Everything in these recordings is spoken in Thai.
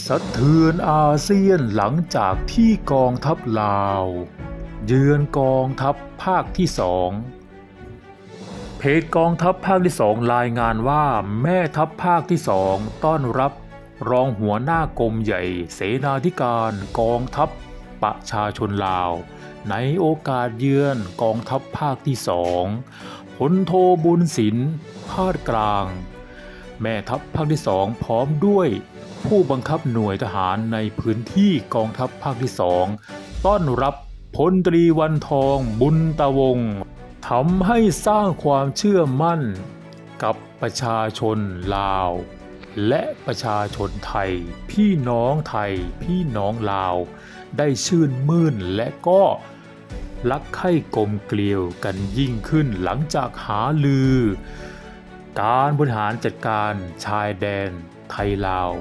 สะเทือนอาเซียนหลังจากที่กองทัพลาว เยือนกองทัพภาคที่สองเพจกองทัพภาคที่สองรายงานว่าแม่ทัพภาคที่สองต้อนรับรองหัวหน้ากรมใหญ่ เสนาธิการกองทัพประชาชนลาว ในโอกาสเยือนกองทัพภาคที่สองพลโทบุญสินพาดกลาง แม่ทัพภาคที่สองพร้อมด้วย ผู้บังคับหน่วยทหารในพื้นที่กองทัพภาคที่สองต้อนรับพลตรีวันทองบุญตะวงทำให้สร้างความเชื่อมั่น กับประชาชนลาว และประชาชนไทย พี่น้องไทย พี่น้องลาว ได้ชื่นมื่นและก็รักใคร่กลมเกลียวกันยิ่งขึ้นหลังจากหาลือ การบริหารจัดการชายแดนไทยลาว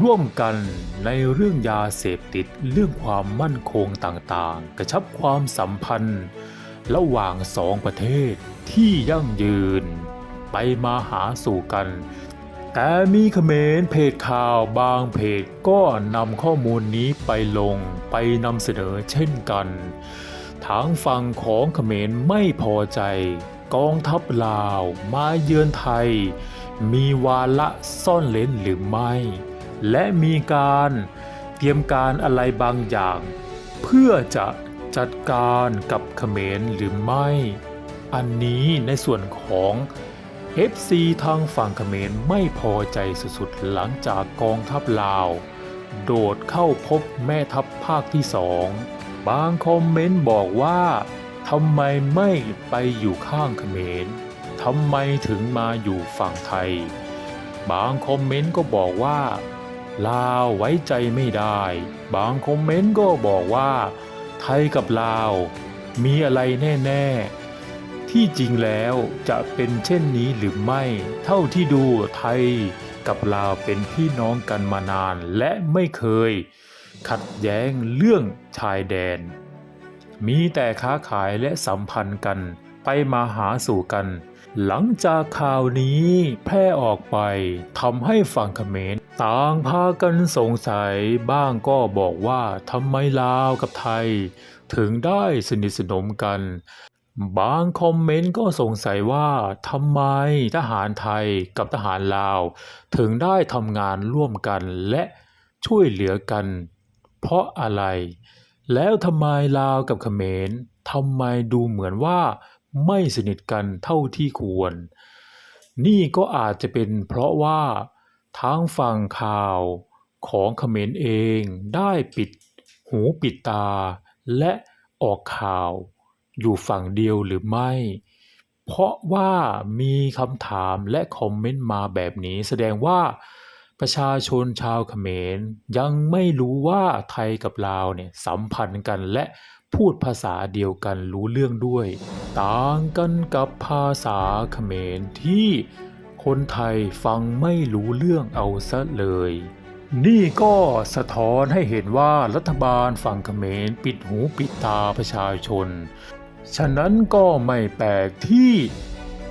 ร่วมกันในเรื่องยาเสพติดเรื่องความมั่นคงต่างๆ กระชับความสัมพันธ์ ระหว่างสองประเทศที่ยั่งยืน ไปมาหาสู่กัน แต่มีเขมรเพจข่าวบางเพจก็นำข้อมูลนี้ไปลงไปนำเสนอเช่นกันทางฝั่งของเขมรไม่พอใจ กองทัพลาวมาเยือนไทย มีวาระซ่อนเล้นหรือไม่ และมีการเตรียมการอะไรบางอย่าง เพื่อจะจัดการกับเขมรหรือไม่ อันนี้ในส่วนของ FC ทางฝั่งเขมรไม่พอใจสุดๆหลังจากกองทัพลาว โดดเข้าพบแม่ทัพภาคที่สองบางคอมเมนต์บอกว่าทำไมไม่ไปอยู่ข้างเขมรทำไมถึงมาอยู่ฝั่งไทย บางคอมเมนต์ก็บอกว่า ลาวไว้ใจไม่ได้ บางคอมเมนต์ก็บอกว่า ไทยกับลาว มีอะไรแน่ ๆ ที่จริงแล้วจะเป็นเช่นนี้หรือไม่ เท่าที่ดูไทยกับลาวเป็นพี่น้องกันมานานและไม่เคย ขัดแย้งเรื่องชายแดน มีแต่ค้าขายและสัมพันธ์กัน ไปมาหาสู่กัน หลังจากข่าวนี้แพร่ออกไปทำให้ฝั่งเขมรต่างพากันสงสัยบ้างก็บอกว่าทำไมลาวกับไทย ถึงได้สนิทสนมกัน บางคอมเมนต์ก็สงสัยว่าทำไมทหารไทยกับทหารลาว ถึงได้ทำงานร่วมกันและช่วยเหลือกัน เพราะอะไร แล้วทำไมลาวกับเขมรทำไมดูเหมือนว่า ไม่สนิทกันเท่าที่ควร นี่ก็อาจจะเป็นเพราะว่าทางฝั่งข่าวของเขมรเองได้ปิดหูปิดตา และออกข่าวอยู่ฝั่งเดียวหรือไม่ เพราะว่ามีคำถามและคอมเมนต์มาแบบนี้แสดงว่า ประชาชนชาวเขมร ยังไม่รู้ว่าไทยกับลาวเนี่ยสัมพันธ์กันและพูดภาษาเดียวกันรู้เรื่องด้วย ต่างกันกับภาษาเขมรที่คนไทยฟังไม่รู้เรื่องเอาซะเลย นี่ก็สะท้อนให้เห็นว่ารัฐบาลฝั่งเขมรปิดหูปิดตาประชาชน ฉะนั้นก็ไม่แปลกที่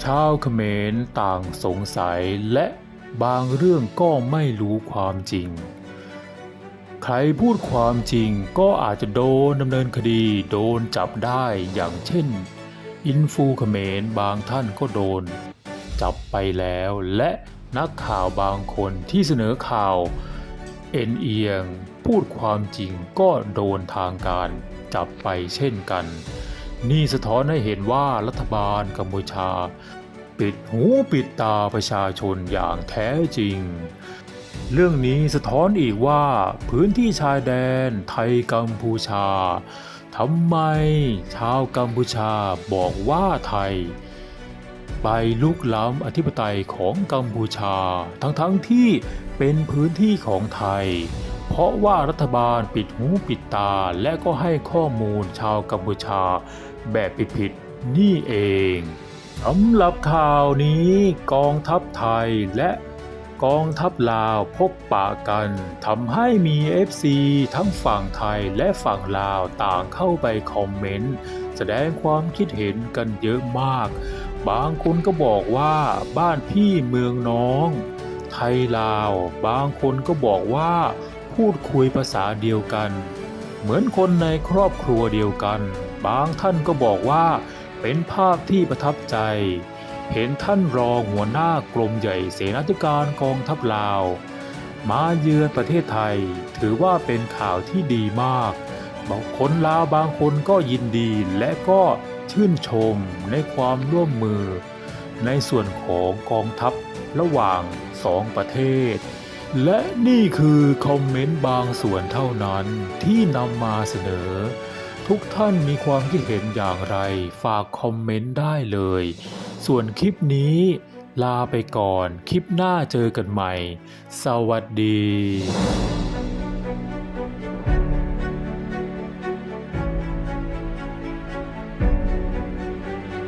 ชาวเขมรต่างสงสัยและ บางเรื่องก็ไม่รู้ความจริง ใครพูดความจริงก็อาจจะโดนดำเนินคดีโดนจับได้อย่างเช่น อินฟูเขมรบางท่านก็โดน จับไปแล้วและนักข่าวบางคนที่เสนอข่าว เอ็นเอียง พูดความจริงก็โดนทางการ จับไปเช่นกัน นี่สะท้อนให้เห็นว่ารัฐบาลกัมพูชา ปิดหูปิดตาประชาชนอย่างแท้จริง เรื่องนี้สะท้อนอีกว่าพื้นที่ชายแดนไทยกัมพูชาทำไมชาวกัมพูชาบอกว่าไทย ไปลุกล้ำอธิปไตยของกัมพูชา ทั้งๆทที่เป็นพื้นที่ของไทย เพราะว่ารัฐบาลปิดหูปิดตาและก็ให้ข้อมูลชาวกัมพูชาแบบผิดๆนี่เอง สำหรับข่าวนี้กองทัพไทยและกองทัพลาวพบปะกันทำให้มี FC ทั้งฝั่งไทยและฝั่งลาวต่างเข้าไปคอมเมนต์ แสดงความคิดเห็นกันเยอะมาก บางคนก็บอกว่าบ้านพี่เมืองน้อง ไทยลาว บางคนก็บอกว่าพูดคุยภาษาเดียวกัน เหมือนคนในครอบครัวเดียวกัน บางท่านก็บอกว่า เป็นภาพที่ประทับใจ เห็นท่านรองหัวหน้ากรมใหญ่เสนาธิการกองทัพลาว มาเยือนประเทศไทย ถือว่าเป็นข่าวที่ดีมากบางคนลาวบางคนก็ยินดีและก็ชื่นชมในความร่วมมือ ในส่วนของกองทัพระหว่างสองประเทศ และนี่คือคอมเมนต์บางส่วนเท่านั้นที่นำมาเสนอ ทุกท่านมีความคิดเห็นอย่างไร ฝากคอมเมนต์ได้เลย ส่วนคลิปนี้ลาไปก่อน คลิปหน้าเจอกันใหม่ สวัสดี